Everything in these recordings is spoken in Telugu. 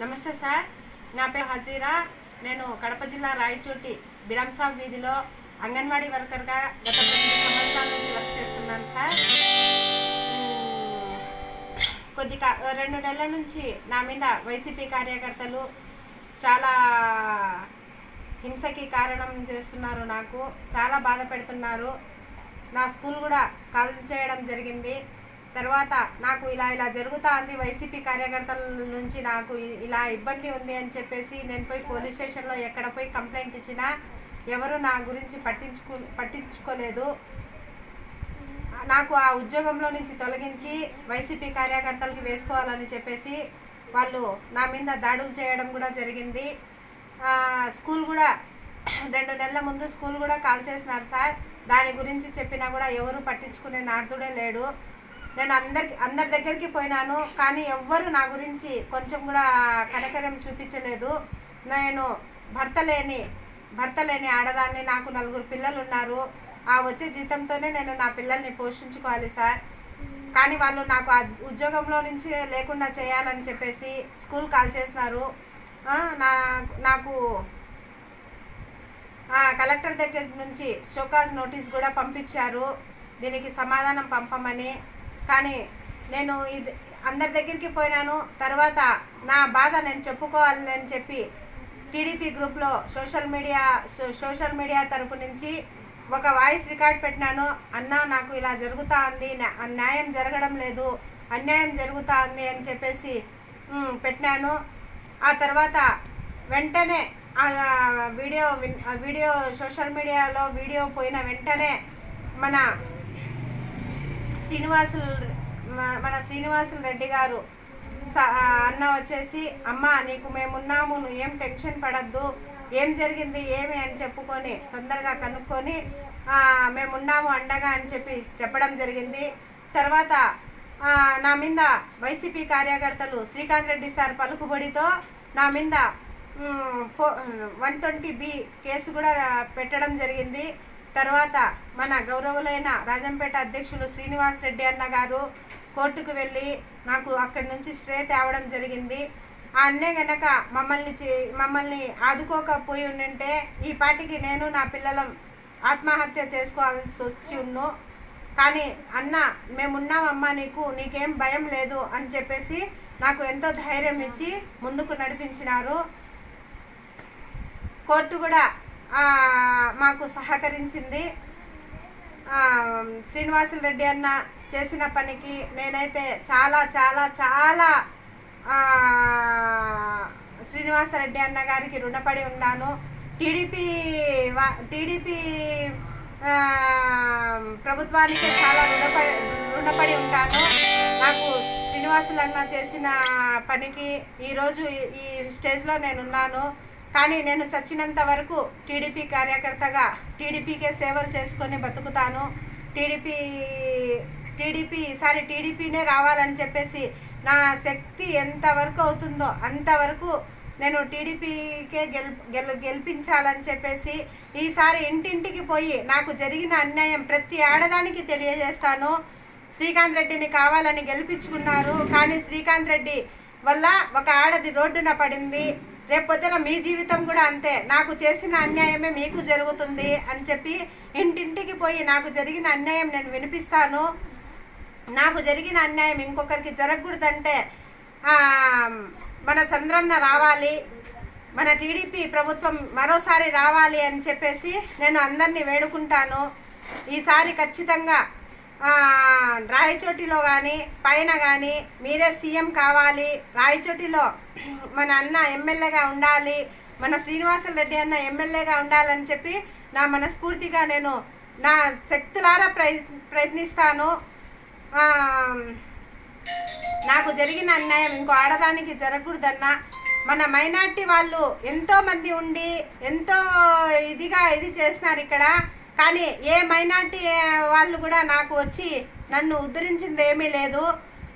నమస్తే సార్. నా పేరు హజీరా. నేను కడప జిల్లా రాయచోటి బిరంసాబ్ వీధిలో అంగన్వాడీ వర్కర్గా గత తొమ్మిది సంవత్సరాల నుంచి వర్క్ చేస్తున్నాను సార్. కొద్ది రెండు నెలల నుంచి నా మీద వైసీపీ కార్యకర్తలు చాలా హింసకి కారణం చేస్తున్నారు నాకు. చాలా బాధ పెడుతున్నారు. నా స్కూల్ కూడా కాల్ చేయడం జరిగింది. తర్వాత నాకు ఇలా ఇలా జరుగుతా ఉంది వైసీపీ కార్యకర్తల నుంచి నాకు ఇలా ఇబ్బంది ఉంది అని చెప్పేసి నేను పోయి పోలీస్ స్టేషన్లో ఎక్కడ పోయి కంప్లైంట్ ఇచ్చినా ఎవరు నా గురించి పట్టించుకో పట్టించుకోలేదు. నాకు ఆ ఉద్యోగంలో నుంచి తొలగించి వైసీపీ కార్యకర్తలకి వేసుకోవాలని చెప్పేసి వాళ్ళు నా మీద దాడులు చేయడం కూడా జరిగింది. స్కూల్ కూడా రెండు నెలల ముందు స్కూల్ కూడా కాల్ చేసినారు సార్. దాని గురించి చెప్పినా కూడా ఎవరు పట్టించుకునే నార్థుడే లేడు. నేను అందరికి అందరి దగ్గరికి పోయినాను కానీ ఎవ్వరు నా గురించి కొంచెం కూడా కనకరం చూపించలేదు. నేను భర్త లేని భర్త లేని ఆడదాన్ని నాకు నలుగురు పిల్లలు ఉన్నారు. ఆ వచ్చే జీతంతోనే నేను నా పిల్లల్ని పోషించుకోవాలి సార్. కానీ వాళ్ళు నాకు ఆ ఉద్యోగంలో నుంచి లేకుండా చేయాలని చెప్పేసి స్కూల్ కాల్ చేసినారు. నా నాకు కలెక్టర్ దగ్గర నుంచి షోకాజ్ నోటీస్ కూడా పంపించారు. దీనికి సమాధానం పంపమని కానీ నేను ఇది అందరి దగ్గరికి పోయినాను. తర్వాత నా బాధ నేను చెప్పుకోవాలి అని చెప్పి టీడీపీ గ్రూప్లో సోషల్ మీడియా సోషల్ మీడియా తరపు నుంచి ఒక వాయిస్ రికార్డ్ పెట్టినాను. అన్నా నాకు ఇలా జరుగుతా ఉంది. న్యాయం జరగడం లేదు. అన్యాయం జరుగుతా ఉంది అని చెప్పేసి పెట్టినాను. ఆ తర్వాత వెంటనే ఆ వీడియో వీడియో సోషల్ మీడియాలో వీడియో పోయిన వెంటనే మన శ్రీనివాసులు మన శ్రీనివాసులు రెడ్డి గారు స- అన్న వచ్చేసి అమ్మ నీకు మేమున్నాము నువ్వు ఏం టెన్షన్ పడద్దు ఏం జరిగింది ఏమి? అని చెప్పుకొని తొందరగా కనుక్కొని మేమున్నాము అండగా అని చెప్పి చెప్పడం జరిగింది. తర్వాత నా మీద వైసీపీ కార్యకర్తలు శ్రీకాంత్ రెడ్డి సార్ పలుకుబడితో నా మీద ఫో వన్ ట్వంటీ బి కేసు కూడా పెట్టడం జరిగింది. తర్వాత మన గౌరవులైన రాజంపేట అధ్యక్షులు శ్రీనివాస్ రెడ్డి అన్న గారు కోర్టుకు వెళ్ళి నాకు అక్కడి నుంచి స్ట్రే తేవడం జరిగింది. ఆ అన్నే గనక మమ్మల్ని చే- మమ్మల్ని ఆదుకోకపోయి ఉండింటే ఈ పాటికి నేను నా పిల్లలం ఆత్మహత్య చేసుకోవాల్సి వచ్చి ఉన్ను కానీ అన్న మేమున్నామమ్మా నీకు నీకేం భయం లేదు అని చెప్పేసి నాకు ఎంతో ధైర్యం ఇచ్చి ముందుకు నడిపించినారు. కోర్టు కూడా మాకు సహకరించింది. శ్రీనివాసులు రెడ్డి అన్న చేసిన పనికి నేనైతే చాలా చాలా చాలా శ్రీనివాసరెడ్డి అన్న గారికి రుణపడి ఉన్నాను. టీడీపీ వా- టీడీపీ ప్రభుత్వానికి చాలా రుణపడి రుణపడి ఉంటాను. నాకు శ్రీనివాసులన్న చేసిన పనికి ఈరోజు ఈ- ఈ స్టేజ్లో నేనున్నాను. కానీ నేను చచ్చినంత వరకు టీడీపీ కార్యకర్తగా టీడీపీకే సేవలు చేసుకొని బతుకుతాను. టీడీపీ టీడీపీ ఈసారి టీడీపీనే రావాలని చెప్పేసి నా శక్తి ఎంతవరకు అవుతుందో అంతవరకు నేను టీడీపీకే గెల్ గెల్ గెలిపించాలని చెప్పేసి ఈసారి ఇంటింటికి పోయి నాకు జరిగిన అన్యాయం ప్రతి ఆడదానికి తెలియజేస్తాను. శ్రీకాంత్ రెడ్డిని కావాలని గెలిపించుకున్నారు. కానీ శ్రీకాంత్ రెడ్డి వల్ల ఒక ఆడది రోడ్డున పడింది. రేపొద్దున మీ జీవితం కూడా అంతే. నాకు చేసిన అన్యాయమే మీకు జరుగుతుంది అని చెప్పి ఇంటింటికి పోయి నాకు జరిగిన అన్యాయం నేను వినిపిస్తాను. నాకు జరిగిన అన్యాయం ఇంకొకరికి జరగకూడదంటే మన చంద్రన్న రావాలి మన టీడీపీ ప్రభుత్వం మరోసారి రావాలి అని చెప్పేసి నేను అందరినీ వేడుకుంటాను. ఈసారి ఖచ్చితంగా రాయచోటిలో కానీ పైన కానీ మీరే సీఎం కావాలి. రాయచోటిలో మన అన్న ఎమ్మెల్యేగా ఉండాలి. మన శ్రీనివాస రెడ్డి అన్న ఎమ్మెల్యేగా ఉండాలని చెప్పి నా మనస్ఫూర్తిగా నేను నా శక్తులారా ప్రయ ప్రయత్నిస్తాను. నాకు జరిగిన అన్యాయం ఇంకో ఆడదానికి జరగకూడదన్న. మన మైనార్టీ వాళ్ళు ఎంతోమంది ఉండి ఎంతో ఇదిగా ఇది చేస్తున్నారు ఇక్కడ. కానీ ఏ మైనార్టీ వాళ్ళు కూడా నాకు వచ్చి నన్ను ఉద్ధరించింది ఏమీ లేదు.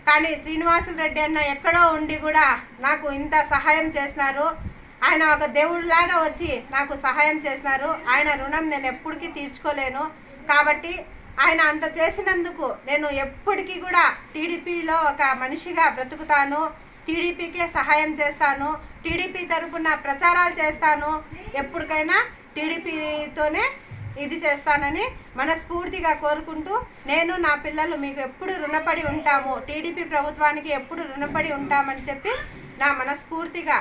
కానీ శ్రీనివాసులు రెడ్డి అన్న ఎక్కడో ఉండి కూడా నాకు ఇంత సహాయం చేసినారు. ఆయన ఒక దేవుడిలాగా వచ్చి నాకు సహాయం చేసినారు. ఆయన రుణం నేను ఎప్పటికీ తీర్చుకోలేను. కాబట్టి ఆయన అంత చేసినందుకు నేను ఎప్పటికీ కూడా టీడీపీలో ఒక మనిషిగా బ్రతుకుతాను. టీడీపీకే సహాయం చేస్తాను. టీడీపీ తరపున ప్రచారాలు చేస్తాను. ఎప్పటికైనా టీడీపీతోనే ఇది చేస్తానని మనస్ఫూర్తిగా కోరుకుంటూ నేను నా పిల్లలు మీకు ఎప్పుడు రుణపడి ఉంటాము టీడీపీ ప్రభుత్వానికి ఎప్పుడు రుణపడి ఉంటామని చెప్పి నా మనస్ఫూర్తిగా